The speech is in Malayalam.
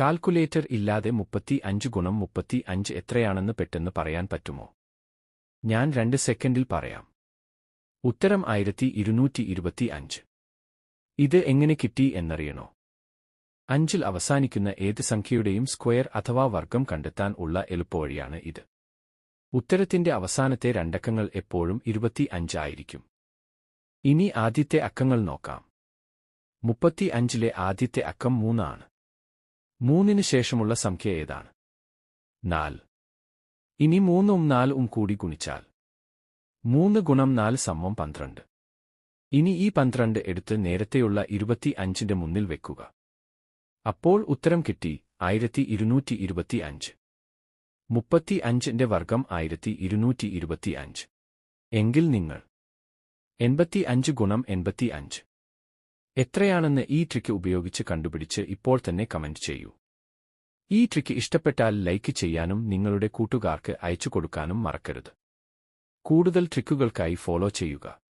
കാൽക്കുലേറ്റർ ഇല്ലാതെ മുപ്പത്തി അഞ്ച് ഗുണം മുപ്പത്തി അഞ്ച് എത്രയാണെന്ന് പെട്ടെന്ന് പറയാൻ പറ്റുമോ? ഞാൻ രണ്ട് സെക്കൻഡിൽ പറയാം. ഉത്തരം ആയിരത്തി ഇരുന്നൂറ്റി ഇരുപത്തി അഞ്ച് ഇത് എങ്ങനെ കിട്ടി എന്നറിയണോ? അഞ്ചിൽ അവസാനിക്കുന്ന ഏത് സംഖ്യയുടെയും സ്ക്വയർ അഥവാ വർഗം കണ്ടെത്താൻ ഉള്ള എളുപ്പവഴിയാണ് ഇത്. ഉത്തരത്തിന്റെ അവസാനത്തെ രണ്ടക്കങ്ങൾ എപ്പോഴും ഇരുപത്തി അഞ്ചായിരിക്കും ഇനി ആദ്യത്തെ അക്കങ്ങൾ നോക്കാം. മുപ്പത്തി അഞ്ചിലെ ആദ്യത്തെ അക്കം മൂന്നാണ്. മൂന്നിന് ശേഷമുള്ള സംഖ്യ ഏതാണ്? നാല്. ഇനി മൂന്നും നാലും കൂടി ഗുണിച്ചാൽ. മൂന്ന് ഗുണം നാല് സമം പന്ത്രണ്ട്. ഇനി ഈ പന്ത്രണ്ട് എടുത്ത് നേരത്തെയുള്ള ഇരുപത്തി അഞ്ചിന്റെ മുന്നിൽ വെക്കുക. അപ്പോൾ ഉത്തരം കിട്ടി ആയിരത്തി ഇരുന്നൂറ്റി ഇരുപത്തി അഞ്ച് മുപ്പത്തി അഞ്ചിന്റെ വർഗം ആയിരത്തി ഇരുന്നൂറ്റി ഇരുപത്തി അഞ്ച് എങ്കിൽ നിങ്ങൾ എൺപത്തി അഞ്ച് ഗുണം എൺപത്തി അഞ്ച് എത്രയാണെന്ന് ഈ ട്രിക്ക് ഉപയോഗിച്ച് കണ്ടുപിടിച്ച് ഇപ്പോൾ തന്നെ കമന്റ് ചെയ്യൂ. ഈ ട്രിക്ക് ഇഷ്ടപ്പെട്ടാൽ ലൈക്ക് ചെയ്യാനും നിങ്ങളുടെ കൂട്ടുകാർക്ക് അയച്ചു കൊടുക്കാനും മറക്കരുത്. കൂടുതൽ ട്രിക്കുകൾക്കായി ഫോളോ ചെയ്യുക.